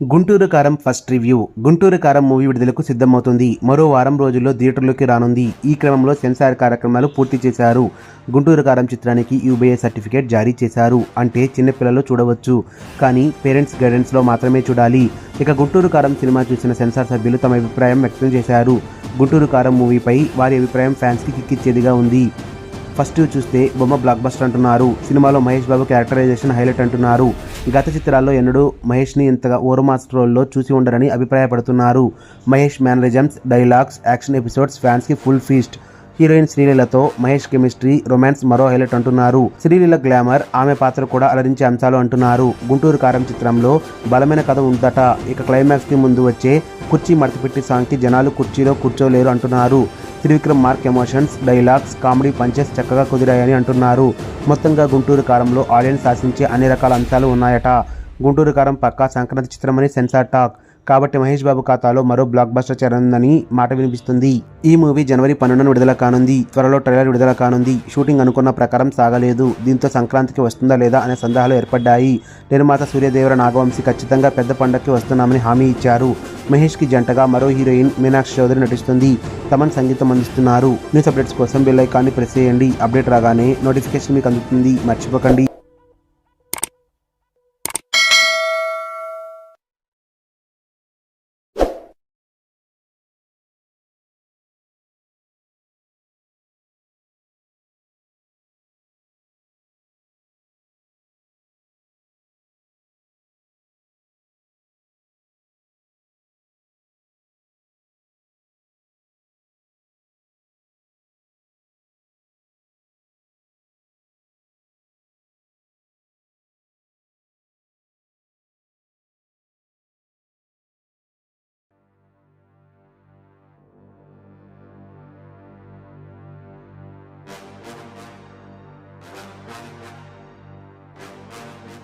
గుంటూరు కారం first review. Guntur కారం movie విడుదలకు సిద్ధమవుతుంది. మరో వారం రోజుల్లో థియేటర్లోకి రానుంది. ఈ క్రమంలో సెన్సార్ కార్యక్రమాలు పూర్తి చేశారు. గుంటూరు కారం చిత్రానికి యూబీఐ సర్టిఫికేట్ జారీ చేశారు. అంటే చిన్నపిల్లలు చూడవచ్చు. కానీ పేరెంట్స్ గైడెన్స్లో మాత్రమే చూడాలి. ఇక గుంటూరు కారం సినిమా చూసిన సెన్సార్ సభ్యులు తమ అభిప్రాయం వ్యక్తం చేశారు. గుంటూరు కారం మూవీపై వారి అభిప్రాయం ఫ్యాన్స్కి కిక్కిచ్చేదిగా ఉంది. ఫస్ట్ చూస్తే బొమ్మ బ్లాక్ బస్టర్ అంటున్నారు. సినిమాలో మహేష్ బాబు క్యారెక్టరైజేషన్ హైలైట్ అంటున్నారు. గత చిత్రాల్లో ఎన్నడూ మహేష్ని ఇంతగా ఓరమాస్ రోల్లో చూసి ఉండరని అభిప్రాయపడుతున్నారు. Mahesh mannerisms dialogues action episodes ఫ్యాన్స్కి ఫుల్ ఫీస్ట్ హీరోయిన్ శ్రీలీలతో మహేష్ కెమిస్ట్రీ రొమాన్స్ మరో హైలైట్ అంటున్నారు. శ్రీలీల గ్లామర్ ఆమె పాత్ర కూడా అలరించే అంశాలు అంటున్నారు. గుంటూరు కారం చిత్రంలో బలమైన కథ ఉందట. ఇక క్లైమాక్స్కి ముందు వచ్చే కుర్చీ మడతపెట్టి సాంగ్కి జనాలు కుర్చీలో కూర్చోలేరు అంటున్నారు. Trivikram mark emotions dialogues comedy punches చక్కగా కుదిరాయని అంటున్నారు. మొత్తంగా గుంటూరు కారంలో ఆడియన్స్ ఆశించే అన్ని రకాల అంశాలు ఉన్నాయట. గుంటూరు కారం పక్కా సంక్రాంతి చిత్రమని సెన్సార్ టాక్. కాబట్టి మహేష్ బాబు ఖాతాలో మరో బ్లాక్ బస్టర్ చేరనుందని మాట వినిపిస్తుంది. ఈ మూవీ జనవరి పన్నెండున విడుదల కానుంది. త్వరలో ట్రైలర్ విడుదల కానుంది. షూటింగ్ అనుకున్న ప్రకారం సాగలేదు. దీంతో సంక్రాంతికి వస్తుందా లేదా అనే సందేహాలు ఏర్పడ్డాయి. నిర్మాత సూర్యదేవర నాగవంశి ఖచ్చితంగా పెద్ద పండక్కి వస్తున్నామని హామీ ఇచ్చారు. మహేష్కి జంటగా మరో హీరోయిన్ మీనాక్షి చౌదరి నటిస్తుంది. తమన్ సంగీతం అందిస్తున్నారు. న్యూస్ అప్డేట్స్ కోసం బెల్ ఐకాన్ని ప్రెస్ చేయండి. అప్డేట్ రాగానే నోటిఫికేషన్ మీకు అందుతుంది. మర్చిపోకండి.